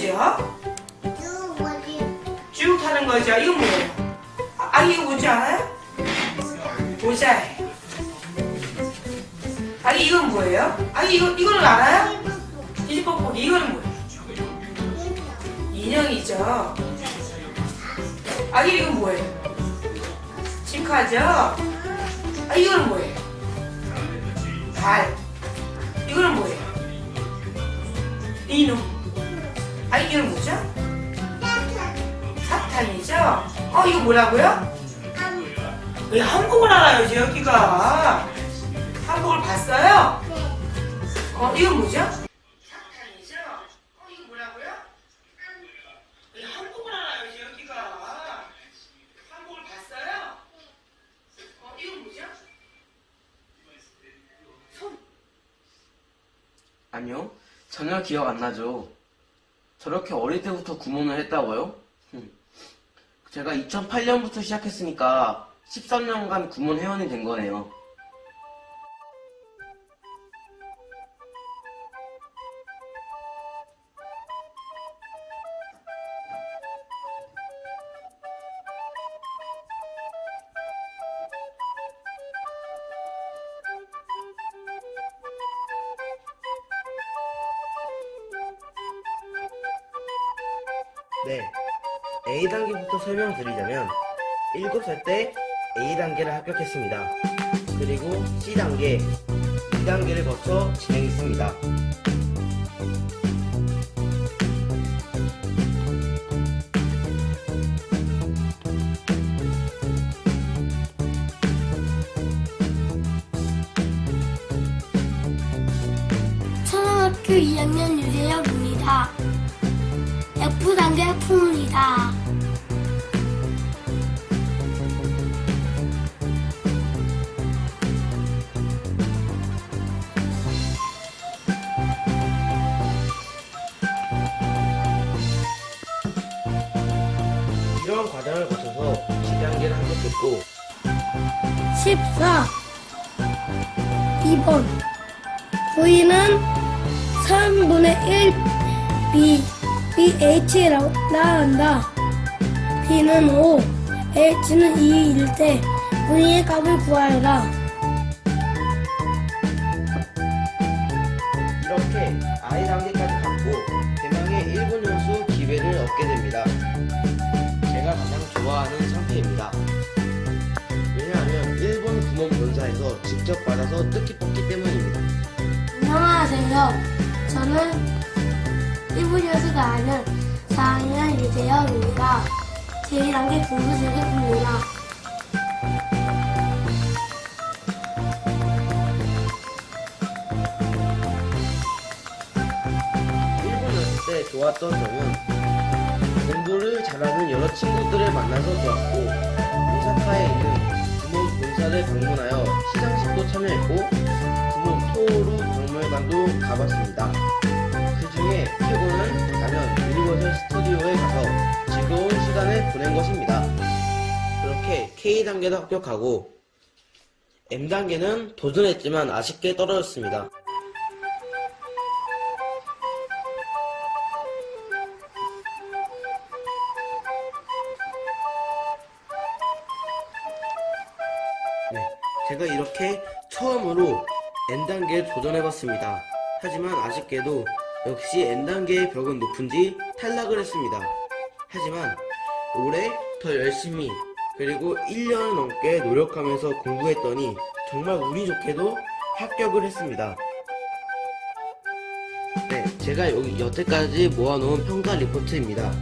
뭐죠? 쭉 뭐지? 쭉 타는 거죠. 이건 뭐예요? 아기 이거 뭔지 않아요? 모자. 아기 이건 뭐예요? 아기 이거 이거는 알아요? 뒤집어보기 이거는 뭐예요? 인형이죠. 아기 이건 뭐예요? 치카죠. 아 이거는 뭐예요? 발. 이거는 뭐예요? 이놈. 아 이거는 뭐죠? 사탕이죠? 어 이거 뭐라고요? 왜 한국을 알아요 여기가? 한국을 봤어요? 어 이건 뭐죠? 사탕이죠? 어 이거 뭐라고요? 왜 한국을 알아요 여기가? 한국을 봤어요? 어 이건 뭐죠? 아니요, 전혀 기억 안 나죠. 저렇게 어릴 때부터 구몬을 했다고요? 흠. 제가 2008년부터 시작했으니까 13년간 구몬 회원이 된 거네요. 네. A단계부터 설명드리자면 7살 때 A단계를 합격했습니다. 그리고 C단계, B단계를 거쳐 진행했습니다. 학부모입니다. 이런 과정을 거쳐서 C단계를 합격했고 14. 2번. V는 3분의 1 B, BH라고 나간다. B는 5, H는 2일 때 V의 값을 구하여라. 이렇게 I단계까지 갔고 대망의 1군 연수 기회를 얻게 됩니다. 제가 가장 좋아하는 상태입니다. 왜냐하면 일본 구몬 본사에서 직접 받아서 뜻깊었기 때문입니다. 안녕하세요. 저는 1분 연수가 아닌 4학년 유재혁입니다. 제1단계 공부 중입니다. 일본 연수 때 좋았던 점은 공부를 잘하는 여러 친구들을 만나서 좋았고 오사카에 있는 구몬 본사를 방문하여 시상식도 참여했고 구몬 토오루 박물관도 가봤습니다. 그 중에 최고는 가면 유니버설 스튜디오에 가서 즐거운 시간을 보낸 것입니다. 그렇게 K단계도 합격하고 M단계는 도전했지만 아쉽게 떨어졌습니다. 네, 제가 이렇게 처음으로 N단계에 도전해봤습니다. 하지만 아쉽게도 역시 N단계의 벽은 높은지 탈락을 했습니다. 하지만 올해 더 열심히 그리고 1년 넘게 노력하면서 공부했더니 정말 운이 좋게도 합격을 했습니다. 네, 제가 여기 여태까지 모아놓은 평가 리포트입니다.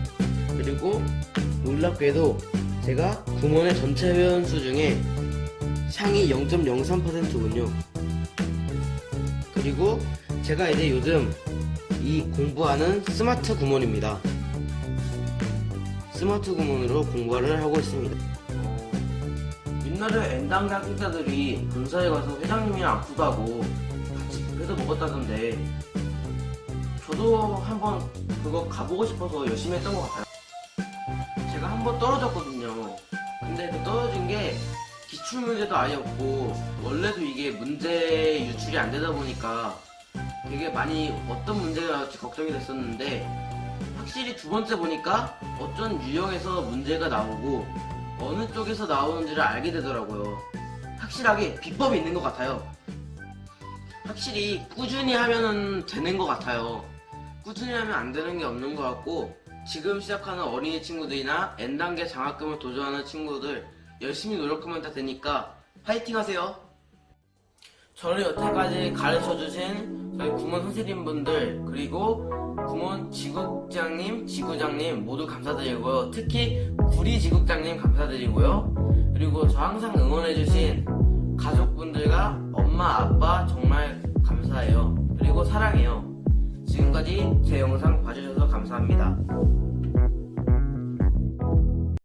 그리고 놀랍게도 제가 구몬의 전체 회원수 중에 상위 0.03%군요. 그리고 제가 이제 요즘 이 공부하는 스마트 구몬입니다. 스마트 구몬으로 공부를 하고 있습니다. 어, 옛날에 N단계 학생자들이 본사에 가서 회장님이랑 악수도 같이 회도 먹었다던데 저도 한번 그거 가보고 싶어서 열심히 했던 것 같아요. 제가 한번 떨어졌거든요. 근데 그 떨어진 게 기출 문제도 아예 없고 원래도 이게 문제 유출이 안 되다 보니까 되게 많이 어떤 문제가 나올지 걱정이 됐었는데 확실히 두 번째 보니까 어쩐 유형에서 문제가 나오고 어느 쪽에서 나오는지를 알게 되더라고요. 확실하게 비법이 있는 것 같아요. 확실히 꾸준히 하면은 되는 것 같아요. 꾸준히 하면 안 되는 게 없는 것 같고 지금 시작하는 어린이 친구들이나 N단계 장학금을 도전하는 친구들 열심히 노력하면 다 되니까 파이팅 하세요. 저를 여태까지 가르쳐주신 저희 구몬 선생님분들 그리고 구몬 지국장님, 지구장님 모두 감사드리고요. 특히 구리 지국장님 감사드리고요. 그리고 저 항상 응원해주신 가족분들과 엄마, 아빠 정말 감사해요. 그리고 사랑해요. 지금까지 제 영상 봐주셔서 감사합니다.